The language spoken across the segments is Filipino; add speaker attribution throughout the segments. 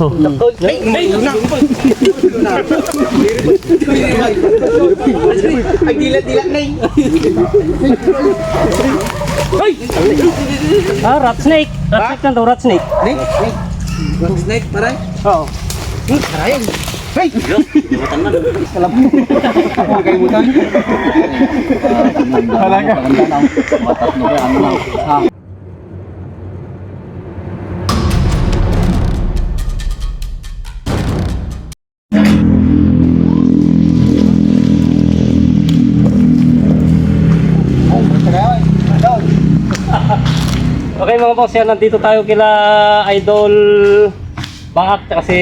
Speaker 1: Ay, ay, na. Ay, dilat-dilat na eh. Ay!
Speaker 2: Ah, rat snake. Rat snake lang daw, rat snake.
Speaker 1: Snake. One snake, paray.
Speaker 2: Oo.
Speaker 1: Hmm, paray. Hey! Kalap. Huwag kayo mutan. Talaga.
Speaker 2: Okay mga boss, yan nandito tayo kila Idol Bangak kasi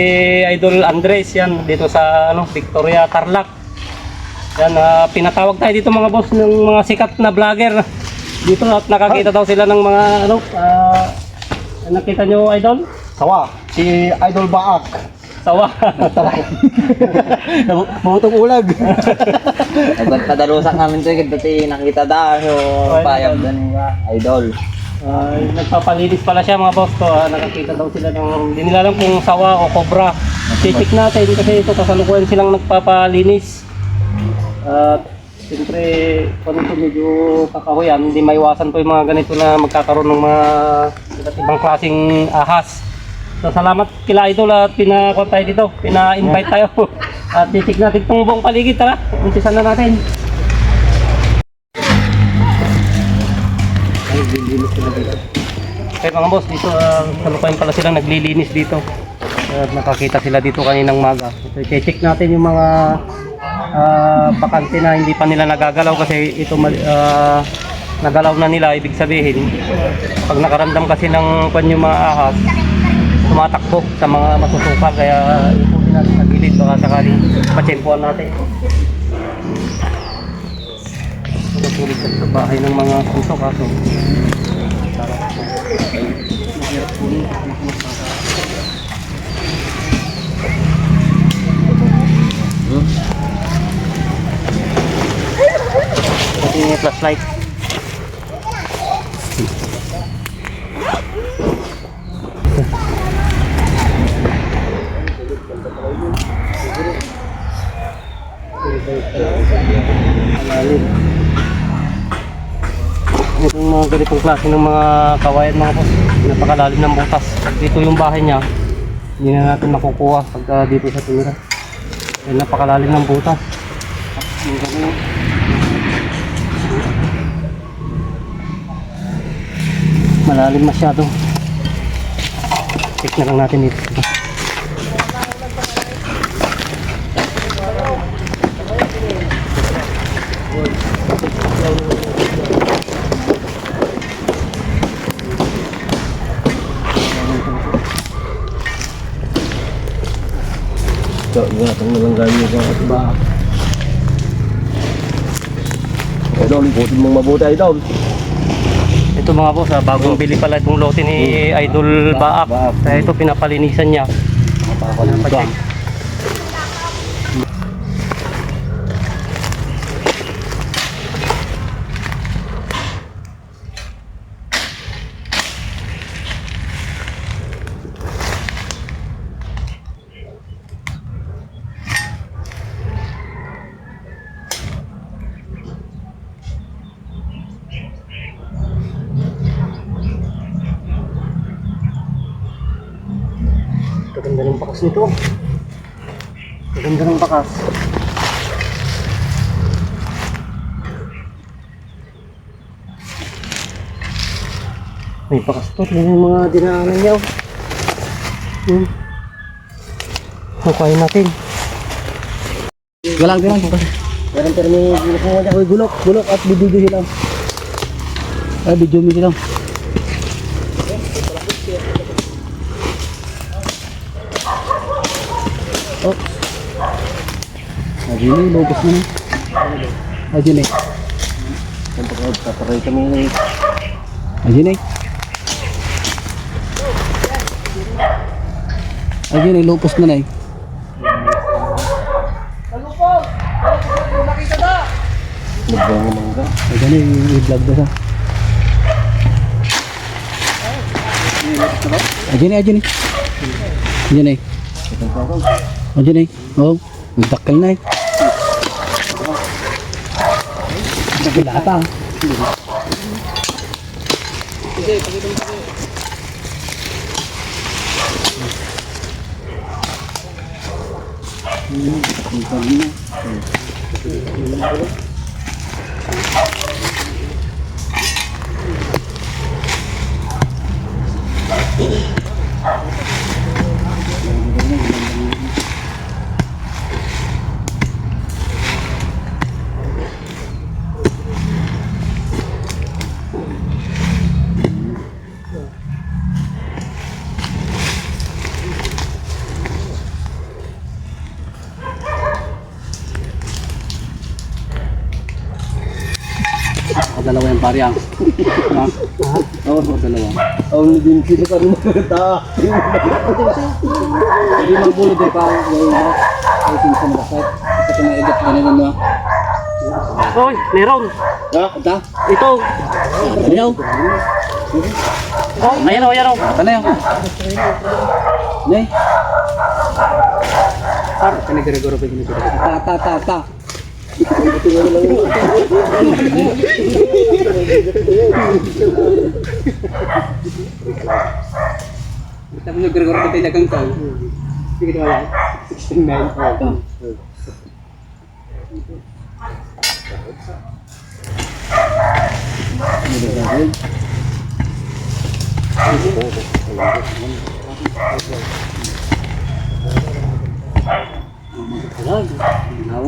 Speaker 2: Idol Andres yan dito sa ano Victoria Tarlac. Yan ah, pinatawag tayo dito mga boss ng mga sikat na vlogger dito at nakakita daw sila ng mga ano ah, nakita nyo Idol?
Speaker 1: Sawa, si Idol Baak.
Speaker 2: Sawa.
Speaker 1: Mabutong ulag.
Speaker 3: Nagpadarusak namin ito, kasi nakita da, so payag doon idol.
Speaker 2: Ah, nagpapalinis pala siya mga boss ko. ah, nakakita daw sila ng hindi nila alam kung sawa o kobra. Check natin kasi ito kasalukuyan silang nagpapalinis. At siyempre kung ito medyo kakahuyan, hindi maiwasan po yung mga ganito na magkakaroon ng mga iba't ibang klaseng ahas. So salamat kila idol at pinakuha tayo dito, pina-invite tayo. At titik natin itong buong paligid, tara, umpisan na natin. Ay, lilinis sila dito. Okay mga boss, dito uh, kalukuyan pala silang naglilinis dito. At nakakita sila dito kaninang maga. So, check natin yung mga ah, bakante na hindi pa nila nagagalaw kasi ito ah, nagalaw na nila ibig sabihin pag nakaramdam kasi ng kwan yung mga ahas tumatakbo sa mga masusukal kaya ipunin natin sa gilid baka sakaling patsempuan natin Natulog sa bahay ng mga puso kaso Pati yung flashlight. Itong mga ganitong klase ng mga kawayan mga boss, napakalalim ng butas. Dito yung bahay niya, hindi na natin makukuha pagka dito sa tumira. Napakalalim ng butas. Malalim masyado. Check na lang natin dito. Ito, yun itong nalanggan nyo sa iba.
Speaker 1: Idol, ikutin mong mabuti, Idol.
Speaker 2: Ito mga boss, ah, bagong bili pala itong lote ni Idol Baak. Kaya ito pinapalinisan niya. Pinapacheck. Nito. Kaganda ng bakas. May bakas to. Yan yung mga dinaanan niya. oh. Hmm. Hukayin natin.
Speaker 1: Galang din lang. Meron pero may gulok mo dyan. Gulok, gulok at bibigyo sila. Ay, video mo sila. Oh. Ay, yun, lobos mo na. Ay, yun eh.
Speaker 2: Tataray kami.
Speaker 1: Ay, yun eh. Ay, yun eh, lopos na na eh.
Speaker 2: Nagbango mangga.
Speaker 1: Ay, gano'n, i-vlog na sa. Ay, yun eh, ay, yun eh. Diyan eh. O dyan eh. Oo. Nagdakkel na eh. Nagilata. Dalawa yung pari ah. Ha? Oo, ako dalawa.
Speaker 3: Ang din sila ka rin magkata.
Speaker 1: Hindi magulo din pa. Gawin mo. Ay, sinsa mo bakit. Kasi may edit ka na nun ah.
Speaker 2: Hoy, meron.
Speaker 1: Ha? Ata?
Speaker 2: Ito.
Speaker 1: Ayaw.
Speaker 2: Oh, ayan o, ayan o.
Speaker 1: Ata na yun. Ne? Sar, kaniguriguro pa yun. Ta, ta, ta, ta. Tapos nagregoro ka tayo dagang tao. Hindi ka wala. 69. Ginawa na.
Speaker 3: Pag-ito na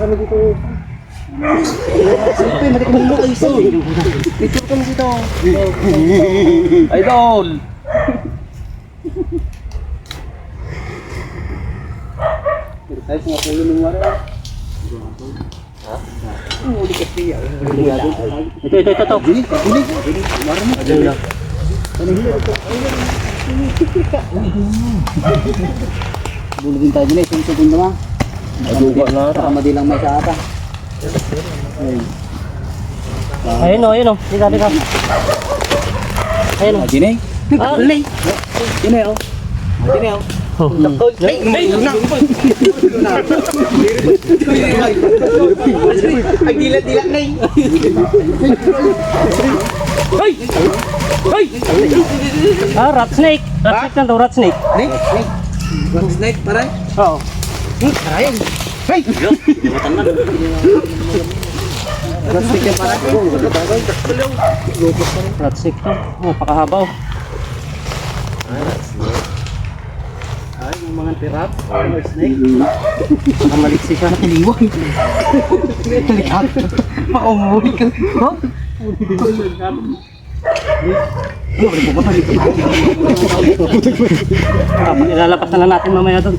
Speaker 3: kami dito.
Speaker 1: Siyempre, matikman mo kayo sa
Speaker 3: Picture kami dito. Idol!
Speaker 1: Pero tayo sa mga pulo ng wala.
Speaker 2: Ito, ito, ito, ito.
Speaker 1: Bili, bili. Mara mo.
Speaker 2: Ayan na.
Speaker 1: Bulo din tayo din eh. Sino segundo ma?
Speaker 3: Aduga na.
Speaker 1: Saka madilang may sa ata. Ayun.
Speaker 2: Ayun o, ayun o. Dika, dika. Ayun o.
Speaker 1: Ah, Ginay.
Speaker 2: Ah, lay.
Speaker 1: Ginay oh. Ah, Ginay oh.
Speaker 2: Ay, ay, na.
Speaker 3: Ay, dilat-dilat na eh.
Speaker 2: Ay! Ay! Ah, rat snake. Rat snake na to, rat snake.
Speaker 1: Snake, snake. Bang snake, paray.
Speaker 2: Oo.
Speaker 1: Parayan. Hey! Plastic yan paray.
Speaker 2: Rat snake to. Oh, pakahabaw.
Speaker 1: Ay, yung mga pirat. Mga snake.
Speaker 2: Nakamaliksi siya.
Speaker 1: Taliwag. Talikat. Makaumuwi ka. Ha?
Speaker 2: Ah, ilalapas na lang natin mamaya doon.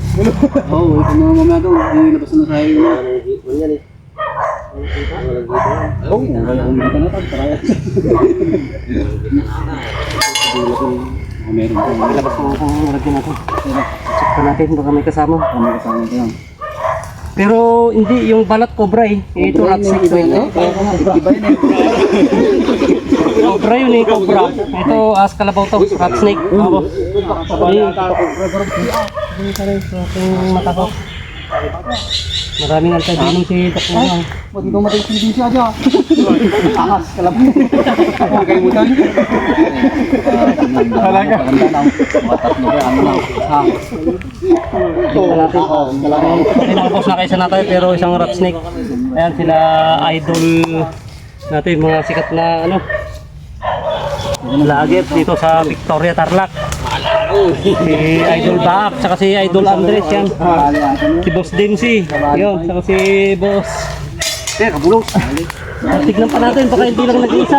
Speaker 1: Oo, oh, ito mga mamaya doon. Ilabas na sa iyo. Oh, wala akong mga natin. Parayan. Oh, meron pa.
Speaker 2: Ilabas mo kung lagyan natin. Check pa natin baka may kasama.
Speaker 1: Kami kasama ito yan.
Speaker 2: Pero hindi yung balat cobra eh. Ito rat snake to.
Speaker 1: Iba yun eh.
Speaker 2: Cobra yun eh, cobra. Ito as kalabaw to, rat snake. Ako. Aking mata ko. Maraming altadinong si. Lang.
Speaker 1: Pwede ko matay din siya dyan. Angas, kalab. Huwag kayo mutan. Talaga. Maganda na. Ko, ano lang. Ha?
Speaker 2: Kasi nakapos na kayo sa natay pero isang rat snake. Ayan sila idol natin, mga sikat na ano. Lagip dito sa Victoria Tarlac. Si Idol Baak, saka si Idol Andres yan. Si Boss Dempsey. Yun, saka si Boss.
Speaker 1: Eh, kabulong.
Speaker 2: Tignan pa natin, baka hindi lang nag-iisa.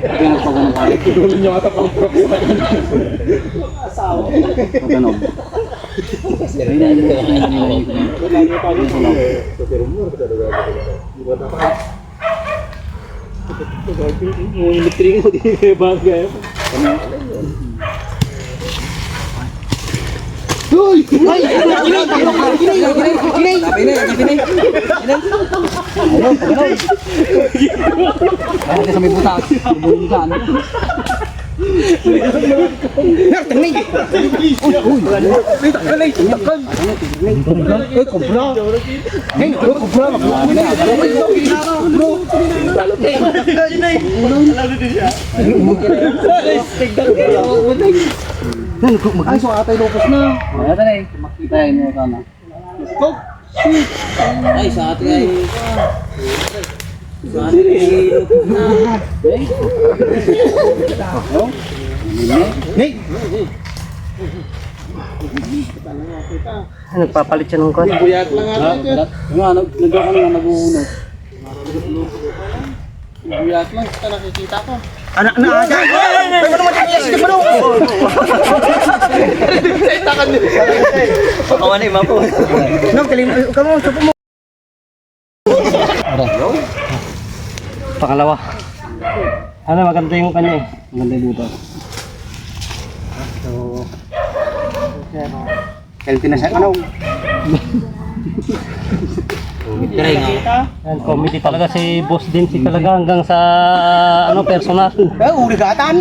Speaker 1: Kaya nagpagano pa. Tuloy niyo ata pang prof. Asawa. Pagano. Ayun na, ayun na, ayun na, ayun na.
Speaker 2: Yung electric mo, di bagay.
Speaker 1: Hoy! Ay! Ginay! Ginay! Ginay! Ginay! Ginay! Ginay! Ano? Ano? Ano ka sa may butas? Bumili ka, ano? Tingnan! Uy! Uy! Tingnan! Tingnan! Eh, kumpra! Eh, kumpra! Bro! Ay, so atay lopos na. Ay, atay. Makita yun mo sana. Go! Shoot!
Speaker 3: Ay, sa atin ay... Sa atin ay...
Speaker 1: Hey! Hey!
Speaker 2: Nagpapalit siya ng kwan.
Speaker 1: Buyat lang ata yun. Yung ano, nagawa ka nga nag-uunod. Buyat lang, kita nakikita ko.
Speaker 2: Anak na agad!
Speaker 3: Pakawan ay mapo.
Speaker 2: Nang kalim, kamo, sapo mo. Pangalawa. Ano, maganda yung kanya eh.
Speaker 1: Maganda yung butas.
Speaker 2: So,
Speaker 1: Healthy na siya. Ano?
Speaker 3: Try nga.
Speaker 2: yan, comedy talaga si Boss Dempsey talaga hanggang sa ano personal.
Speaker 1: Eh, urigatan!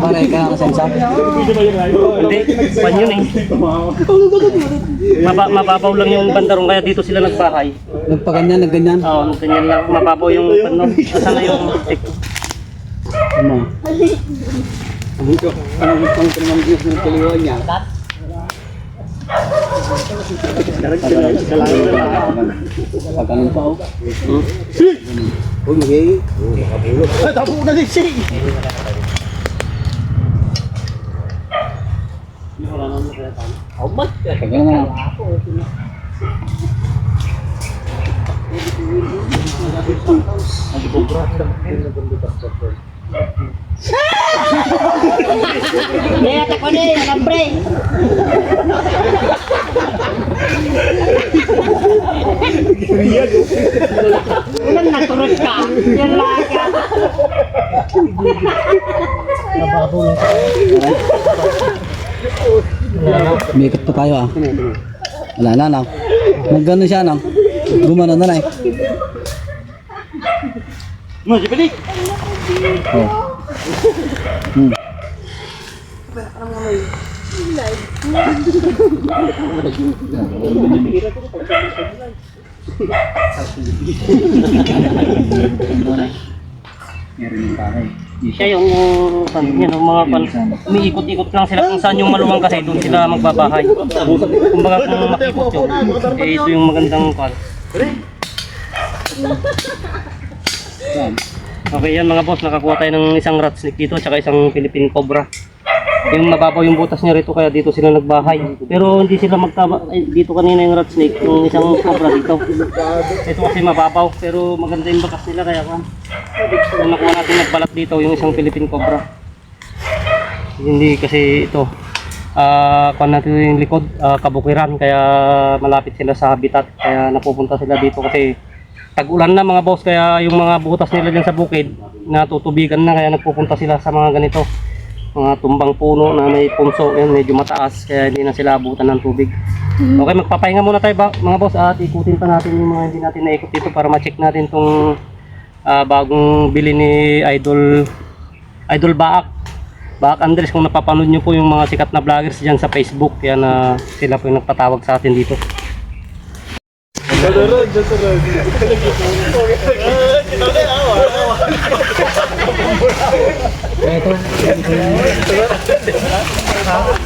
Speaker 1: Pare ka ang sensa.
Speaker 2: Hindi, pan yun eh. Maba, mababaw lang yung bandarong kaya dito sila nagbahay.
Speaker 1: Nagpaganyan, nagganyan.
Speaker 2: Oo, oh, ganyan lang. Mababaw yung ano. Asa na yung
Speaker 1: Ano? Ano ito? Ano yung pang ng Diyos ng kaliwa niya? Pag anong pa, oh. Uy, magiging. Ay, tapo na din siya. Pag ano na.
Speaker 4: Kaya ako na eh, kambre. Unang naturot ka. Yan lang ka.
Speaker 1: Umikot pa tayo ah. Wala na lang. Nagano siya nang. Gumano na na eh.
Speaker 2: Mo, sipili.
Speaker 1: Oh. Hmm. Meron yung pare.
Speaker 2: Siya yung pan, yan, yung mga pan, umiikot-ikot lang sila kung saan yung maluwang kasi doon sila magbabahay. Kumbaga kung makikot yun, eh ito yung magandang pan. Okay yan mga boss, nakakuha tayo ng isang rat snake dito at isang Philippine Cobra. Yung mababaw yung butas niya rito kaya dito sila nagbahay. Pero hindi sila magtaba, ay, dito kanina yung rat snake, yung isang cobra dito. Ito kasi mababaw pero maganda yung bakas nila kaya kan. Yung nakuha natin nagbalat dito yung isang Philippine Cobra. Hindi kasi ito, ah kuha natin yung likod, ah, kabukiran kaya malapit sila sa habitat kaya napupunta sila dito kasi tag-ulan na mga boss kaya yung mga butas nila dyan sa bukid natutubigan na kaya nagpupunta sila sa mga ganito mga tumbang puno na may punso yan medyo mataas kaya hindi na sila abutan ng tubig. Okay magpapahinga muna tayo ba, mga boss at ikutin pa natin yung mga hindi natin naikot dito para ma-check natin tong ah, bagong bili ni Idol Idol Baak. Baak Andres kung napapanood nyo po yung mga sikat na vloggers dyan sa Facebook yan na sila po yung nagpatawag sa atin dito
Speaker 1: Ito.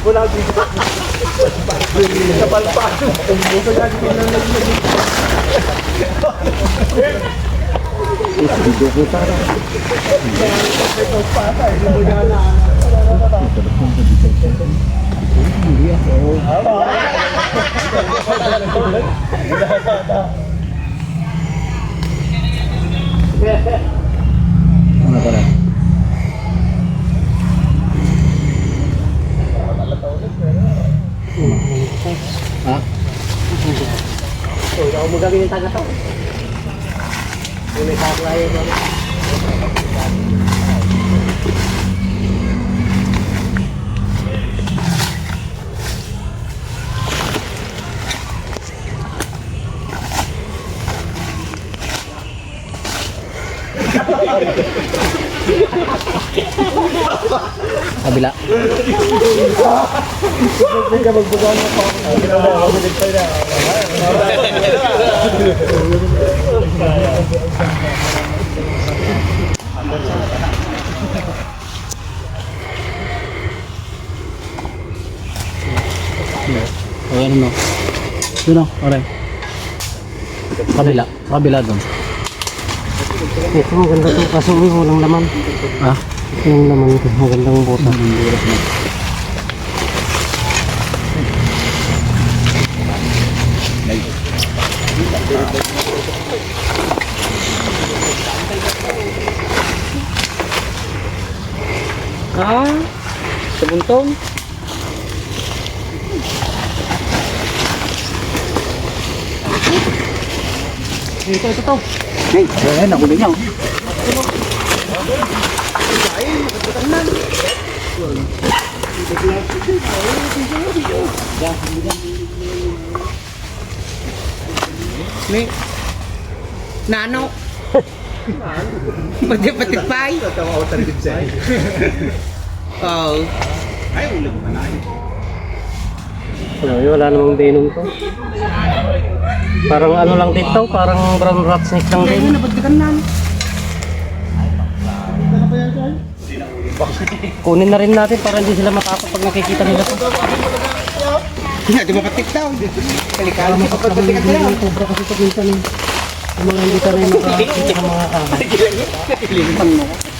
Speaker 1: Wala dito.
Speaker 2: Sa palpa. Gusto niya dito na nagmuli. Video ko
Speaker 1: tara. Ito pa tayo. Ito na na. Ito na na. Oh, no. Ayan no. Doon oh, aray. Kabila. Kabila doon.
Speaker 2: Ito maganda to kaso uy, walang laman.
Speaker 1: Ha?
Speaker 2: Ito yung laman ito. Magandang buta. Mm -hmm.
Speaker 3: Ah, sebuntong. Thì
Speaker 2: tôi tôi. Đi,
Speaker 1: rồi hết nó cũng đến
Speaker 3: nhau. Ni. Nano. Pati pati pai. Oo.
Speaker 2: Ay, ulo naman ay. Wala namang. Parang ano lang dito, parang brown rat snake lang din. Kunin na rin natin para hindi sila matakot pag nakikita nila.
Speaker 3: Hindi, di mapatik daw. Kalikala mo
Speaker 2: kapag patikan sila. Sobra kasi ito minsan. Mga hindi ka na yung makakita ng mga kama. Nagilang mo. Mo.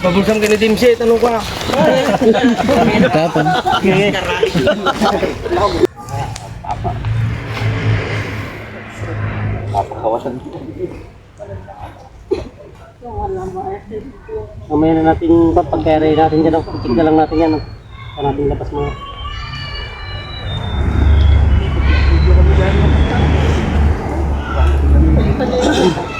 Speaker 3: Babulsam ka ni Team Shea, tanong ka.
Speaker 1: Tapon. Papakawasan kita.
Speaker 2: Mamaya na natin pagkairay natin dyan. Kutik na lang natin yan. Sa natin labas mo. Thank you.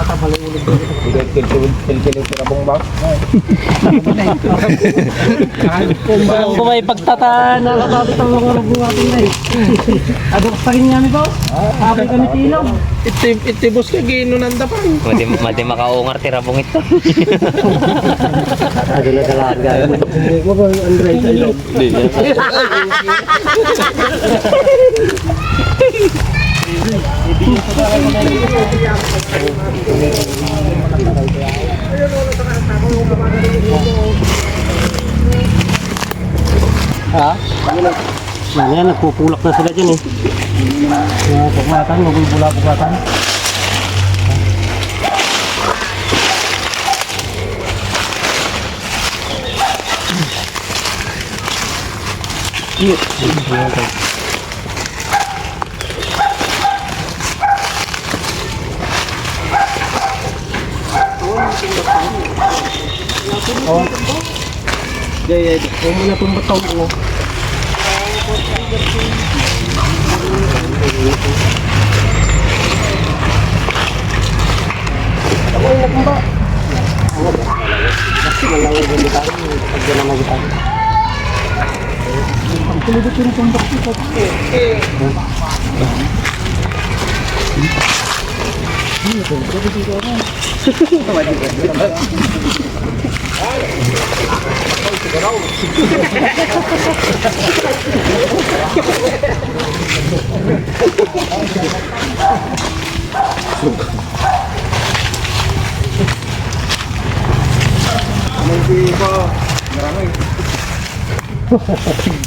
Speaker 2: Bigay kilkil-kilkil yung
Speaker 1: tirabong ba?
Speaker 2: Kung ko may pagtataan, nakakabit ang mga rabong atin na eh. Adok pa rin yan ito. Habi kami
Speaker 3: tilaw. Itibos ka ginunanda pa.
Speaker 5: Madi, madi makaungar tirabong ito.
Speaker 2: Ano na talaga. Huwag ang Andre sa ilog. Hindi. Ha? Yan yan, nagpupulak na sila dyan eh. Yung pagmatan, magbubula-bugatan. Yun. Yun. Oh. Yeah, yeah. Huwag mo na itong batong mo. Tama na kumba. Kasi malawag yung bitahin. Pag yan ang bitahin.
Speaker 3: Ang kulibot yung tumbak ko. Eh, eh.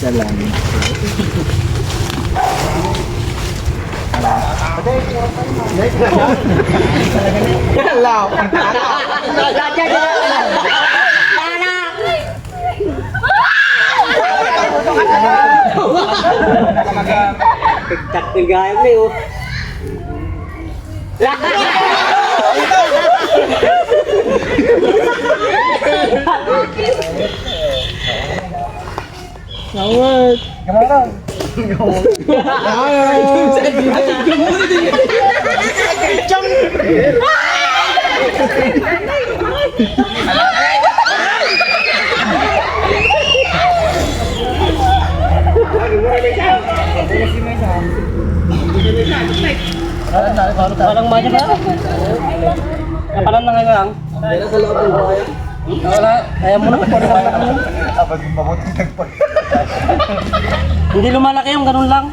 Speaker 3: Dalangin. Pigtak yung gaya mo yun. Ngawat. Ngawat. Ngawat.
Speaker 2: Walang manya na. Kapalan na ngayon lang. Wala. Kaya mo na po Hindi lumalaki yung ganun lang.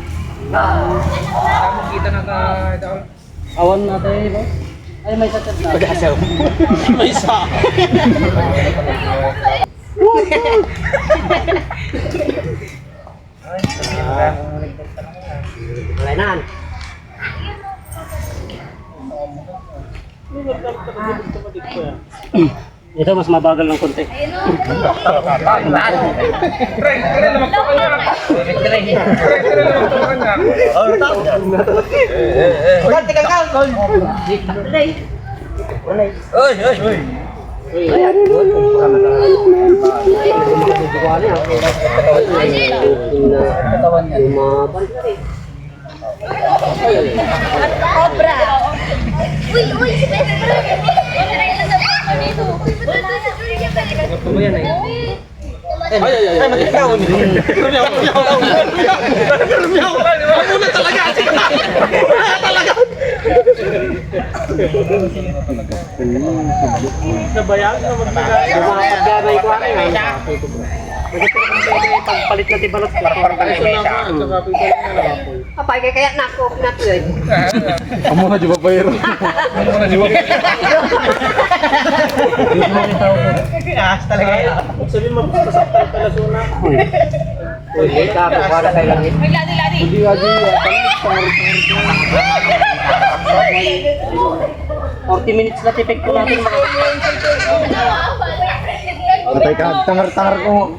Speaker 4: Kita na ka
Speaker 2: Awan natin, boss. Ay, may chat na.
Speaker 4: May isa.
Speaker 3: Wala na.
Speaker 2: Ito, mas mabagal ng konti.
Speaker 6: Uy, uy, si friend. Nilagay ko dito. Uy, ba't wala na? Ito mo yan eh.
Speaker 4: Ay, ay, ay, ay, matikaw. Lumiyaw, lumiyaw. Lumiyaw. Ako na talaga. Wala talaga.
Speaker 3: Gumagabay ko ako.
Speaker 2: Pagpalit na tibalot ko.
Speaker 3: Apa kaya kaya nako na to eh.
Speaker 4: Amo na juga bayar. Amo na juga.
Speaker 2: Sabi mo, masaktan pala suna.
Speaker 3: Uy, ka ko para kay langit.
Speaker 4: Hindi lagi.
Speaker 2: 40 minutes na tipik ko natin.
Speaker 4: Patay ka. Tangar-tangar ko.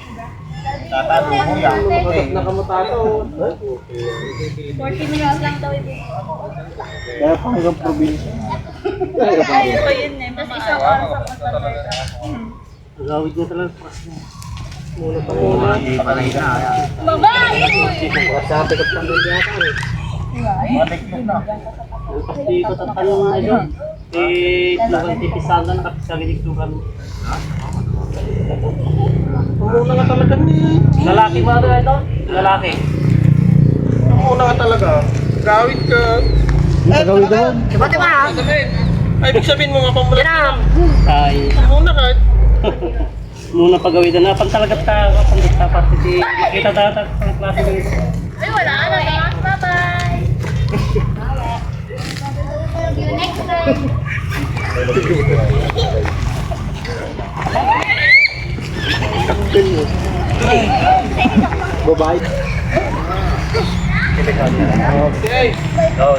Speaker 3: yung pagmagina.
Speaker 6: Lagi.
Speaker 2: Nakamutato.
Speaker 6: 40 minutes lang daw ito.
Speaker 4: Kaya panggang probinsya.
Speaker 6: Ay, ito yun eh. Tapos isang oras ako talaga.
Speaker 2: Gawid niya talaga pras niya.
Speaker 6: Babae!
Speaker 3: Sabi ko pa din yata eh.
Speaker 2: Pasti ko tatanong na ito. Eh, lagang tipisagan na kapis kami dito kami.
Speaker 4: Muna nga talaga ni.
Speaker 2: Lalaki ba ito ito? Lalaki.
Speaker 4: Muna nga talaga. Gawid ka. Gawid naman.
Speaker 3: Diba diba?
Speaker 4: Ay, ibig sabihin mo nga pang mula.
Speaker 2: Ay,
Speaker 4: Muna ka.
Speaker 2: muna pagawidan na. Pan talaga ta, pan ta pati di kita data ang klase ng ito.
Speaker 6: Ay, wala na. Bye-bye! See you next time!
Speaker 4: Bye-bye. Okay.
Speaker 5: Oh,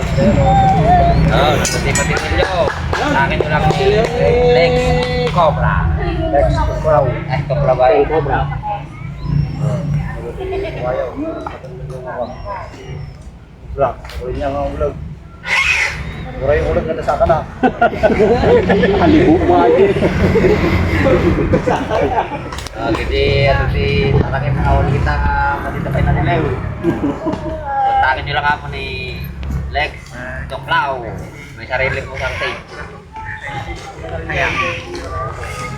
Speaker 5: pati-pati nyo. Sa akin mo lang Lex Cobra.
Speaker 4: Next to crow.
Speaker 5: Ay, Cobra ba yun? Cobra.
Speaker 4: Black. Uli niya nga ang vlog.
Speaker 1: Mura yung ulang ganda sa akin ah. Halibo mo aja.
Speaker 5: Ah, Kasi ano si Taraki mga awal kita matitapay na nila yun. Kontakin nyo lang ako ni Lex Tuklaw. May sarili ko sang tape. Ayan.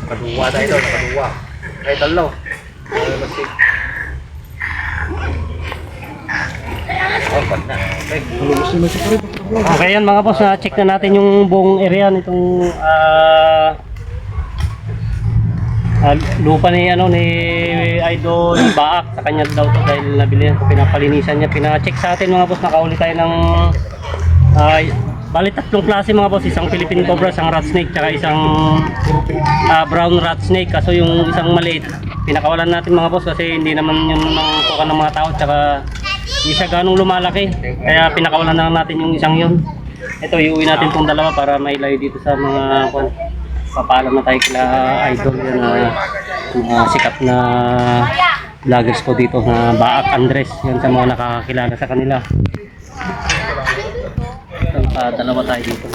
Speaker 5: Kaduwa tayo doon, kaduwa. Ay, talo. Ay, masig. Oh, pag na. Okay.
Speaker 2: Okay yan mga boss, na-check na natin yung buong area nitong ah ah, lupa ni ano ni Idol Baak. Sa kanya daw to dahil nabili ko pinapalinisan niya. Pina-check sa atin mga boss nakauli tayo ng ay bali tatlong klase mga boss. Isang Philippine Cobra isang rat snake tsaka isang ah, brown rat snake. Kaso yung isang maliit pinakawalan natin mga boss kasi hindi naman yung nangkukan ng mga tao tsaka hindi siya ganong lumalaki. Kaya pinakawalan na lang natin yung isang yun. Ito iuwi natin tong dalawa para mailayo dito sa mga kwan papaalam na tayo kila idol. Yan na mga sikat na vloggers po dito na Baak Andres. Yan sa mga nakakakilala sa kanila. Ito pa dalawa tayo dito